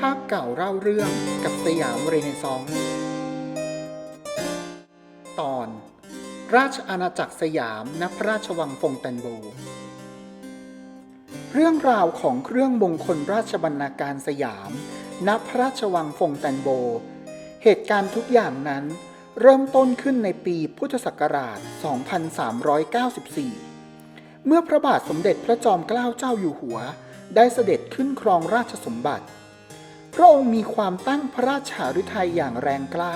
ภาพเก่าเล่าเรื่องกับสยามเรเนซองส์ตอน ราชอาณาจักรสยามณพระราชวังฟงแตนโบ เรื่องราวของเครื่องมงคลราชบรรณาการสยามณพระราชวังฟงแตนโบ เหตุการณ์ทุกอย่างนั้นเริ่มต้นขึ้นในปีพุทธศักราช 2394 เมื่อพระบาทสมเด็จพระจอมเกล้าเจ้าอยู่หัว ได้เสด็จขึ้นครองราชสมบัติ พระองค์มีความตั้งพระราชหฤทัยอย่างแรงกล้า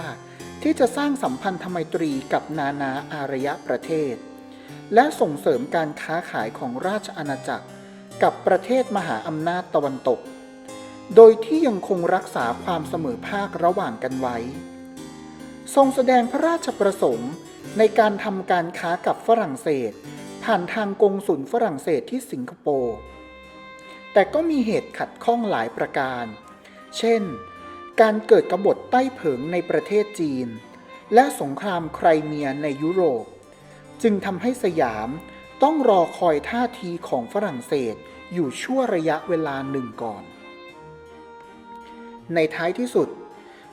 ที่จะสร้างสัมพันธไมตรีกับนานาอารยประเทศ และส่งเสริมการค้าขายของราชอาณาจักร กับประเทศมหาอำนาจตะวันตก โดยที่ยังคงรักษาความเสมอภาคระหว่างกันไว้ ทรงแสดงพระราชประสงค์ในการทำการค้ากับฝรั่งเศส ผ่านทางกงสุลฝรั่งเศสที่สิงคโปร์แต่ก็มีเหตุขัดข้องหลายประการเเช่น การเกิดกบฏใต้เผิงในประเทศจีน และสงครามไครเมียในยุโรป จึงทำให้สยามต้องรอคอยท่าทีของฝรั่งเศสอยู่ชั่วระยะเวลาหนึ่งก่อน ในท้ายที่สุด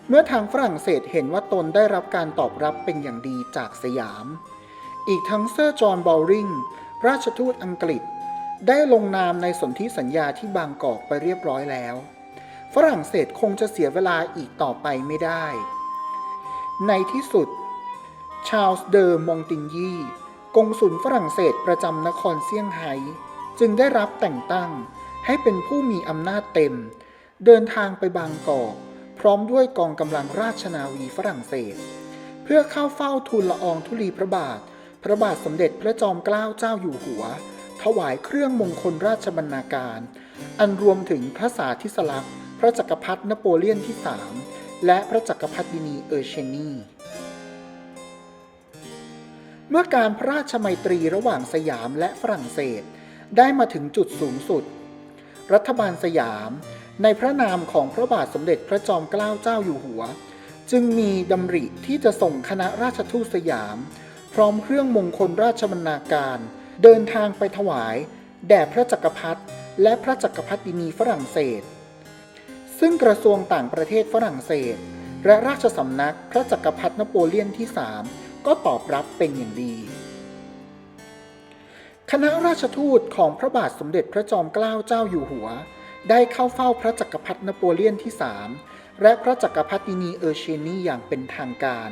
เมื่อทางฝรั่งเศสเห็นว่าตนได้รับการตอบรับเป็นอย่างดีจากสยาม อีกทั้งเซอร์จอห์นบอลริงราชทูตอังกฤษ ได้ลงนามในสนธิสัญญาที่บางกอกไปเรียบร้อยแล้ว ฝรั่งเศสคงจะเสียเวลาอีกต่อไปไม่ได้ ในที่สุด ชาลส์เดอร์มองติงยีกงสุลฝรั่งเศสประจำนครเซี่ยงไฮ้จึงได้รับแต่งตั้งให้เป็นผู้มีอำนาจเต็ม เดินทางไปบางกอกพร้อมด้วยกองกำลังราชนาวีฝรั่งเศส เพื่อเข้าเฝ้าทูลละอองธุลีพระบาท พระบาทสมเด็จพระจอมเกล้าเจ้าอยู่หัว ถวายเครื่องมงคลราชบรรณาการ อันรวมถึงพระสาธิสลักษณ์ พระจักรพรรดินโปเลียนที่ 3 และพระจักรพรรดินีเออร์เชนีเมื่อการพระราชมัยตรีระหว่างสยามและฝรั่งเศส ได้มาถึงจุดสูงสุด รัฐบาลสยาม ในพระนามของพระบาทสมเด็จพระจอมเกล้าเจ้าอยู่หัว จึงมีดำริที่จะส่งคณะราชทูตสยาม พร้อมเครื่องมงคลราชบรรณาการ เดินทางไปถวาย แด่พระจักรพรรดิและพระจักรพรรดินีฝรั่งเศส ซึ่งกระทรวงต่างประเทศฝรั่งเศส และราชสำนักพระจักรพรรดินโปเลียนที่ 3 ก็ตอบรับเป็นอย่างดี คณะราชทูตของพระบาทสมเด็จพระจอมเกล้าเจ้าอยู่หัว ได้เข้าเฝ้าพระจักรพรรดินโปเลียนที่ 3 และพระจักรพรรดินีเออร์เชนีอย่างเป็นทางการ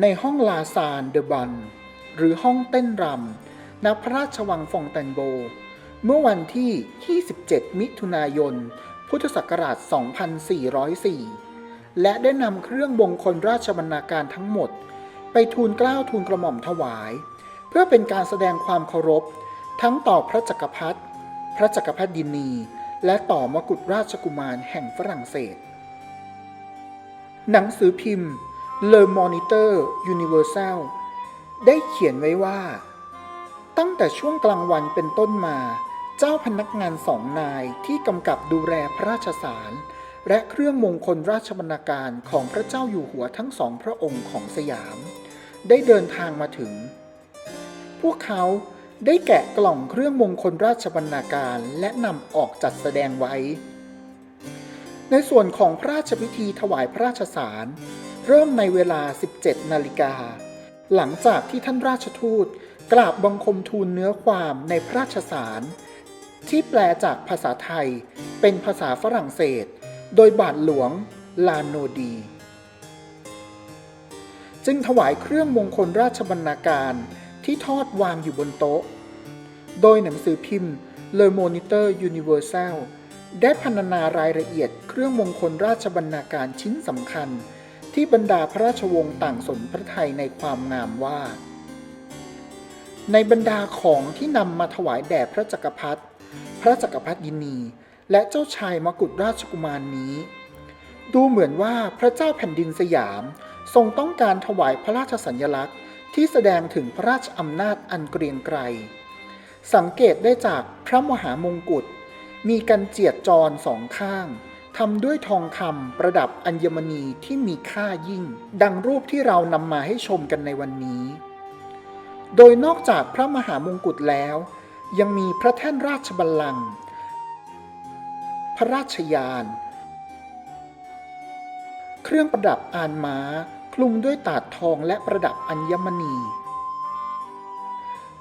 ในห้องลาซานเดบันหรือห้องเต้นรำณพระราชวังฟองแตนโบ เมื่อวันที่ 27 มิถุนายน พุทธศักราช 2404 และได้นำเครื่องบงคลราชบรรณาการทั้งหมด ไปทูลเกล้าทูลกระหม่อมถวาย เพื่อเป็นการแสดงความเคารพ ทั้งต่อพระจักรพรรดิพระจักรพรรดินี และต่อมกุฎราชกุมารแห่งฝรั่งเศส หนังสือพิมพ์ Le Moniteur Universal ได้เขียนไว้ว่า ตั้งแต่ช่วงกลางวันเป็นต้นมา เจ้าพนักงานสองนายที่กำกับดูแลพระราชสาร และเครื่องมงคลราชบรรณาการของพระเจ้าอยู่หัวทั้งสองพระองค์ของสยาม ได้เดินทางมาถึง พวกเขาได้แกะกล่องเครื่องมงคลราชบรรณาการและนำออกจัดแสดงไว้ ในส่วนของพระราชพิธีถวายพระราชสาร เริ่มในเวลา 17 นาฬิกา หลังจากที่ท่านราชทูตกราบบังคมทูลเนื้อความในพระราชสาร ที่แปลจากภาษาไทยเป็นภาษาฝรั่งเศส โดยบาทหลวงลาโนดี จึงถวายเครื่องมงคลราชบรรณาการที่ทอดวางอยู่บนโต๊ะ โดยหนังสือพิมพ์ Le Moniteur Universal ได้พรรณนารายละเอียดเครื่องมงคลราชบรรณาการชิ้นสำคัญ ที่บรรดาพระราชวงศ์ต่างสนพระไทยในความงามว่า ในบรรดาของที่นำมาถวายแด่พระจักรพรรดิ พระจักรพรรดินี และเจ้าชายมกุฎราชกุมารนนี้ ดูเหมือนว่าพระเจ้าแผ่นดินสยาม ทรงต้องการถวายพระราชสัญลักษณ์ ที่แสดงถึงพระราชอำนาจอันเกรียงไกร สังเกตได้จากพระมหามงกุฎมีกันเจียดจรสองข้างทำด้วยทองคำประดับอัญมณีที่มีค่ายิ่ง ดังรูปที่เรานำมาให้ชมกันในวันนี้ โดยนอกจากพระมหามงกุฎแล้ว ยังมีพระแท่นราชบัลลังก์พระราชยาน เครื่องประดับอานม้า คลุมด้วยตาดทองและประดับอัญมณี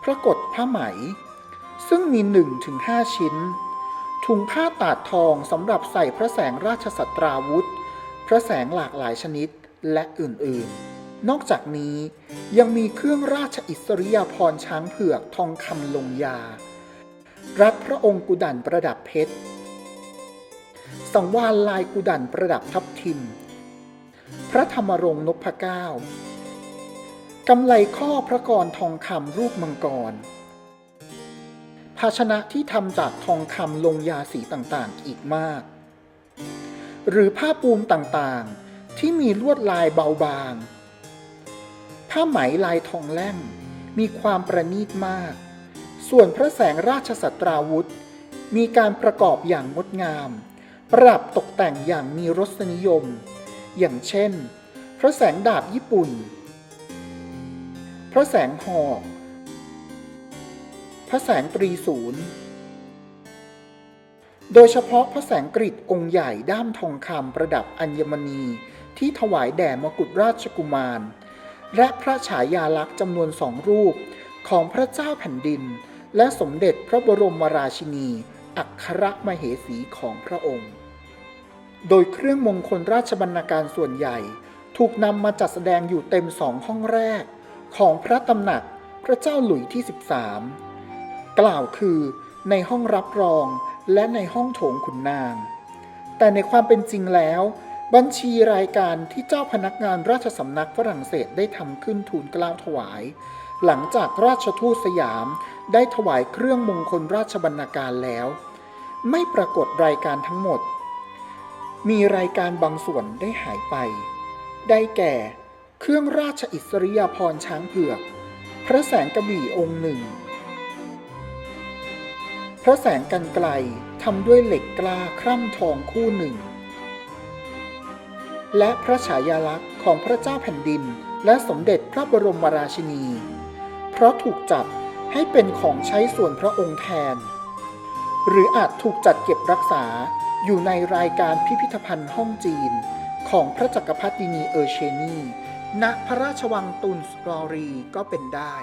พระกฏผ้าไหม ซึ่งมี1ถึง5ชิ้น ถุงผ้าตาดทองสำหรับใส่พระแสงราชสัตราวุธ พระแสงหลากหลายชนิดและอื่นๆ นอกจากนี้ยังมีเครื่องราชอิสริยาภรณ์ช้างเผือกทองคำลงยา รัดพระองค์กุดันประดับเพชร สังวานลายกุดันประดับทับทิม พระธรรมรงค์นพเก้ากำไลข้อพระกรทองคำรูปมังกร ภาชนะที่ทำจากทองคำลงยาสีต่างๆอีกมาก หรือผ้าปูมต่างๆที่มีลวดลายเบาบาง ผ้าไหมลายทองแล่มมีความประณีตมาก ส่วนพระแสงราชสัตราวุธ มีการประกอบอย่างงดงาม ประดับตกแต่งอย่างมีรสนิยม อย่างเช่น พระแสงดาบญี่ปุ่น พระแสงหอกพระแสงตรีศูนย์ โดยเฉพาะพระแสงกริดองค์ใหญ่ด้ามทองคำประดับอัญมณีที่ถวายแด่มกุฎราชกุมาร และพระฉายาลักษณ์จำนวนสองรูปของพระเจ้าแผ่นดิน และสมเด็จพระบรมราชินี อัครมเหสีของพระองค์ โดยเครื่องมงคลราชบรรณาการส่วนใหญ่ ถูกนำมาจัดแสดงอยู่เต็มสองห้องแรก ของพระตำหนักพระเจ้าหลุยที่ 13 กล่าวคือในห้องรับรองและในห้องโถงขุนนาง แต่ในความเป็นจริงแล้ว บัญชีรายการที่เจ้าพนักงานราชสำนักฝรั่งเศสได้ทำขึ้นทูลกล้าวถวาย หลังจากราชทูตสยามได้ถวายเครื่องมงคลราชบรรณาการแล้ว ไม่ปรากฏรายการทั้งหมด มีรายการบางส่วนได้หายไป ได้แก่ เครื่องราชอิสริยาภรณ์ช้างเผือก พระแสงกระบี่องค์หนึ่ง พระแสงกันไกลทำด้วยเหล็กกล้าคร่ำทองคู่หนึ่ง และพระฉายาลักษณ์ของพระเจ้าแผ่นดิน และสมเด็จพระบรมราชินี เพราะถูกจัดให้เป็นของใช้ส่วนพระองค์แทน หรืออาจถูกจัดเก็บรักษาอยู่ในรายการพิพิธภัณฑ์ห้องจีน ของพระจักรพรรดินีเออร์เชนี ณพระราชวังตุนสลอรีก็เป็นได้